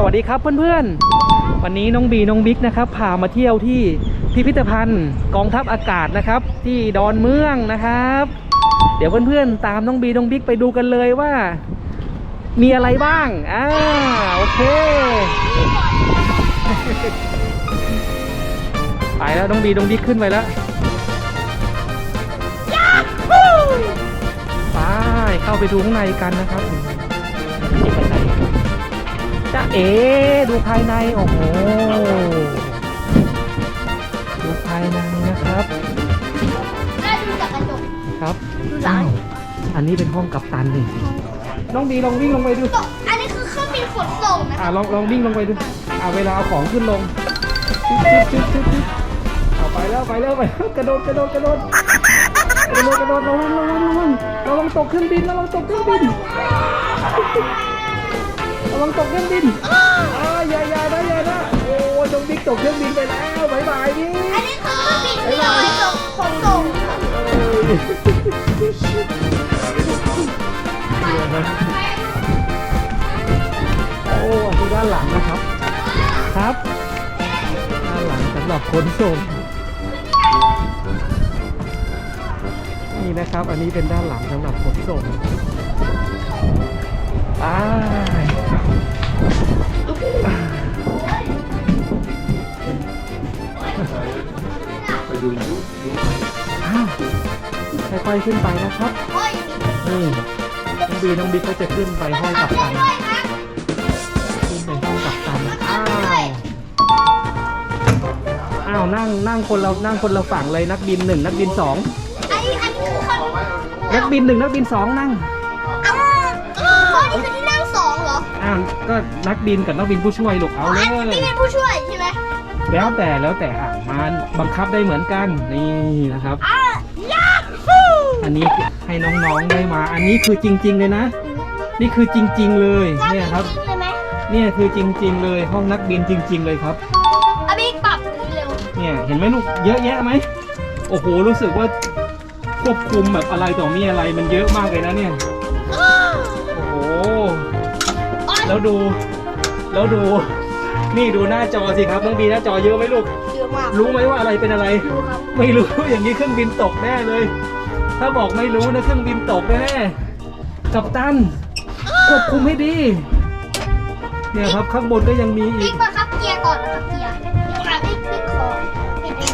สวัสดีครับเพื่อนๆ วันนี้น้องบีน้องบิ๊กนะครับพามาเที่ยวที่พิพิธภัณฑ์กองทัพอากาศนะครับ ที่ดอนเมืองนะครับ เดี๋ยวเพื่อนๆ ตามน้องบีน้องบิ๊กไปดูกันเลยว่า มีอะไรบ้างอ่าโอเค ไปแล้วน้องบีน้องบิ๊กขึ้นไปแล้วไปเข้าไปดูข้างในกันนะครับนี่บันได จะเอ๋ดูภายใน โอ้โห ดูภายในนะครับ ได้ดูจากกระจกครับดูหลังอ้าวอันนี้เป็นห้องกัปตันนี่น้องบีลองวิ่งลงไปดู ตกอันนี้คือเครื่องบินขนส่งนะอ่าลองลองวิ่งลงไปดู อ่าเวลาเอาของขึ้นลงชึบชึบชึบชึบเอาไปแล้วไปแล้วไปแล้วกระโดดกระโดดกระโดดกระโดดกระโดดระวังระวังระวังระวังตกเครื่องบินระวังตกเครื่องบิน ระวังตกเครื่องบินอ่าอย่าอย่านะอย่านะโอ้จงบิ๊กตกเครื่องบินไปแล้วบายบายนี่ อันนี้คือเครื่องบินที่เอาไว้ส่งขนส่งโอ้อันนี้ด้านหลังนะครับ ครับ ด้านหลังสำหรับขนส่ง นี่นะครับ อันนี้เป็นด้านหลังสำหรับขนส่ง อ่าอ้าวค่อยๆขึ้นไปนะครับโอ้ยนี่น้องบีน้องบิ๊กก็จะขึ้นไปห้องกับตันด้วยครับขึ้นไปห้องกับตันอ้าวอ้าวนั่งนั่งคนเรานั่งคนเราฝั่งเลยนักบินหนึ่งนักบินสองอันนี้อันนี้คือคนนักบินหนึ่งนักบินสองนั่ง องเหรออ้าวก็นักบินกับนักบินผู้ช่วยลูกเอาเลอันนี้ยเป็นผู้ช่วยใช่ไหมแล้วแต่แล้วแต่อะมันบังคับได้เหมือนกันนี่นะครับ อะยาฮูอันนี้ให้น้องๆได้มา อันนี้คือจริง ๆเลยนะ นี่คือจริง ๆ เลยเนี่ยครับ จริงเลยไหมเนี่ยคือจริง ๆ เลยห้องนักบินจริง ๆ เลยครับอาบิ๊กปรับเร็วเนี่ยเห็นไหมลูกเยอะแยะไหมโอ้โหรู้สึกว่าควบคุมแบบอะไรต่อมีอะไรมันเยอะมากเลยนะเนี่ย โอ้โห แล้วดู แล้วดู นี่ดูหน้าจอสิครับน้องบีหน้าจอเยอะไหมลูก เยอะมากรู้ไหมว่าอะไรเป็นอะไรดูครับไม่รู้ อย่างนี้เครื่องบินตกแน่เลย ถ้าบอกไม่รู้นะเครื่องบินตกแน่ๆกัปตันควบคุมให้ดี เนี่ยครับข้างบนก็ยังมีอีบิ๊กกมาครับเกียร์ก่อนนะครับเกียร์อะบิ๊กบิ๊กขอปิดเอง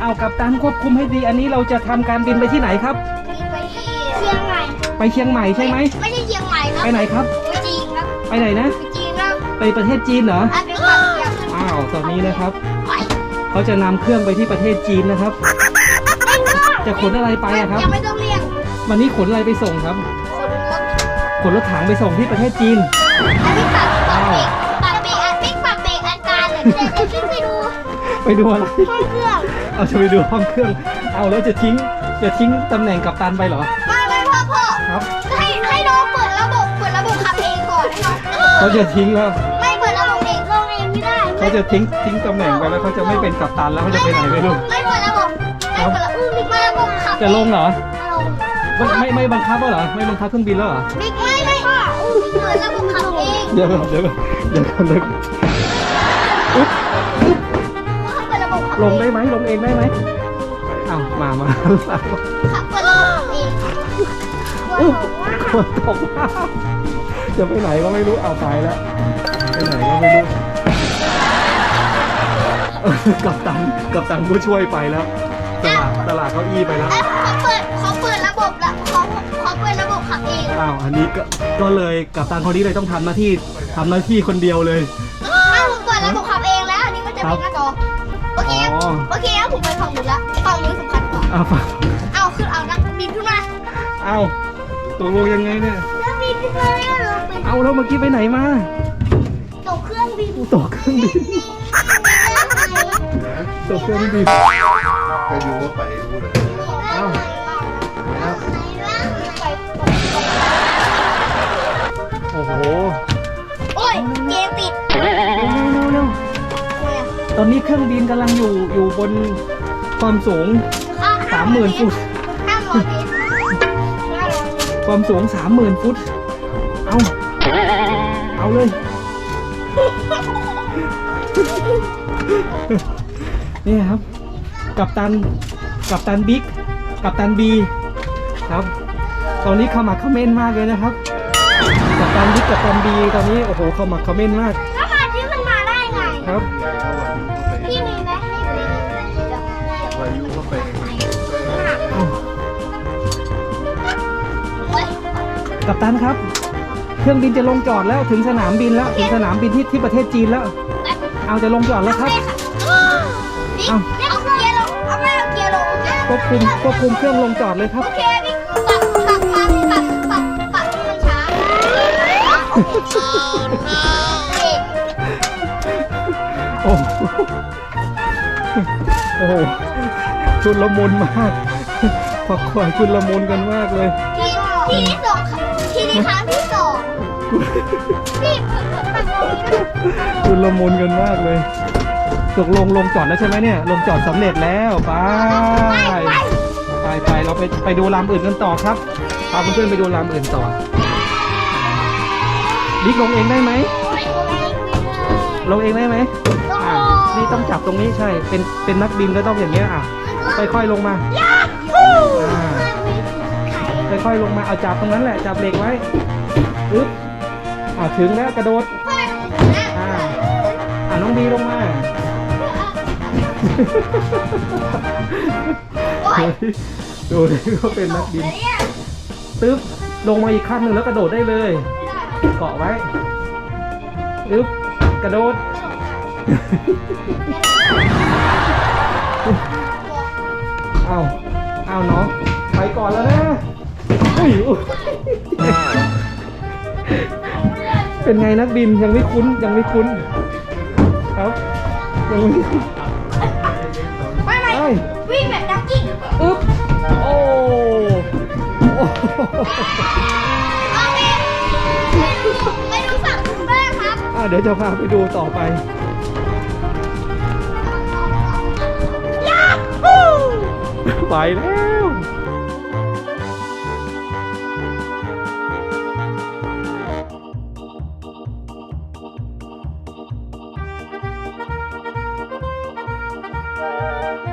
เอากัปตันควบคุมให้ดี อันนี้เราจะทำการบินไปที่ไหนครับบิ๊กไปที่เชียงใหม่ไปเชียงใหม่ใช่ไหม ไม่ใช่ ไปไหนครับ ไปจีนครับไปไหนนะ ไปจีนครับไปประเทศจีนเหรอ อะเป็นแบบอย่างนั้นอ้าว ตอนนี้นะครับ ไปเขาจะนำเครื่องไปที่ประเทศจีนนะครับไม่ต้องจะขนอะไรไปอะครับ ยังไม่ต้องเรียกวันนี้ขนอะไรไปส่งครับคนรถขนรถถังไปส่งที่ประเทศจีน อันนี้ปรับปรับเบรกปรับเบรกอันบิ๊กปรับเบรกอาการเลยเดี๋ยวเดี๋ยวบิ๊กไปดูไปดูอะไร ห้องเครื่องเอาจะไปดูห้องเครื่อง เอาแล้วจะทิ้ง จะทิ้งตำแหน่งกัปตันไปเหรอไม่ไม่พ่อ เองก่อนให้น้องเขาจะทิ้งแล้วไม่เปิดระบบเองลงเองไม่ได้เขาจะทิ้งทิ้งตำแหน่งไปแล้วเขาจะไม่เป็นกัปตันแล้วเขาจะไปไหนไม่รู้ไม่เปิดระบบไม่เปิดระบบบิ๊กมาระบบขับจะลงเหรอลงไม่ไม่ไม่บังคับแล้วเหรอไม่บังคับเครื่องบินแล้วเหรอบิ๊กไม่ไม่พ่อบิ๊กเปิดระบบขับเองเดี๋ยวก่อนเดี๋ยวก่อนเดี๋ยวก่อนเดี๋ยวก่อนอุ๊บพ่อเปิดระบบขับลงได้ไหมลงเองได้ไหมเอามามาขับเปิดระบบขับเองอุ๊บคนตกน้ำ จะไปไหนก็ไม่รู้เอาไปแล้วไปไหนก็ไม่รู้กับตันกับตันผู้ช่วยไปแล้ว ตลาดตลาดเก้าอี้ไปแล้วเอ้ยขอเปิดขอเปิดระบบละขอขอเปิดระบบขับเองอ้าวอันนี้ก็ก็เลยกับตันคนนี้เลยต้องทำหน้าที่ทำหน้าที่คนเดียวเลย ถ้าผมเปิดระบบขับเองแล้วอันนี้มันจะเป็นหน้าจอโอเคอ๋อ โอเคเอาผมไปฝั่งนู้นละฝั่งนู้นสำคัญกว่าอ้าวฟังเอาขึ้นเอานักบินขึ้นมาอ้าวตกลงยังไงเนี่ย นักบินขึ้นมาแล้ว เราเป็นเอาแล้วเมื่อกี้ไปไหนมาตกเครื่องบินตกเครื่องบินตกเครื่องบินไปดูว่าไปรู้เลยเอ้าโอ้โหโอ้ยเกมติดเร็วเร็วเร็วทำไมอะตอนนี้เครื่องบินกำลังอยู่อยู่บนความสูงสามหมื่นฟุตห้าร้อยเมตรห้าร้อยเมตรความสูงสามหมื่นฟุต เอา เอาเลย นี่ครับ กับตัน กับตันบิ๊ก กับตันบีครับ ตอนนี้ขมักเขม้นมากเลยนะครับ กับตันบิ๊กกับตันบีตอนนี้โอ้โหขมักเขม้นมากแล้วมาที่มันมาได้ไง ครับ พี่มีไหมให้พี่เดี๋ยววายุเข้าไปเฮ้ยกับตันครับ เครื่องบินจะลงจอดแล้วถึงสนามบินแล้วถึงสนามบินที่ที่ประเทศจีนแล้ว เอาจะลงจอดแล้วครับบิ๊กเอาเกียร์ลงเอาไม่เอาเกียร์ลงควบคุมควบคุมเครื่องลงจอดเลยครับ โอเคบิ๊กปรับปรับปรับปรับปรับปรับให้มันช้าเด็กโอ้โหโอ้โหชุนละมุนมากฝักขวายชุนละมุนกันมากเลย ทีทีที่สองทีที่ครั้งที่สอง พี่ปรับตรงนี้นะชุนละมุนกันมากเลยตกลงลงจอดแล้วใช่ไหมเนี่ย ลงจอดสำเร็จแล้วไปไปไปไปไปเราไปไปดูลำอื่นกันต่อครับพาเพื่อนๆไปดูลำอื่นต่อบิ๊กลงเองได้ไหมลงเองได้ไหมอ่านี่ต้องจับตรงนี้ใช่ เป็นเป็นนักบินก็ต้องอย่างเงี้ยอะค่อยๆลงมาอ่าค่อยๆลงมาเอาจับตรงนั้นแหละจับเบรกไว้อึ๊บ อ่าถึงแล้วกระโดดอ่าอ่าน้องบีลงมาดูดิเขาเป็นนักบินตึ๊บลงมาอีกขั้นหนึ่งแล้วกระโดดได้เลย เกาะไว้อึ๊บกระโดดเอาเอาน้องไปก่อนแล้วนะอุ้ยอุ๊ย เป็นไงนักบินยังไม่คุ้นยังไม่คุ้นครับยังไม่คุ้นไม่ไม่เอ้ยวิ่งแบบดักกิ้งอึ๊บโอ้โอ้โอเคไปดูไปดูฝั่งคุณแม่ครับอะเดี๋ยวจะพาไปดูต่อไปยาฮูไปแล้ว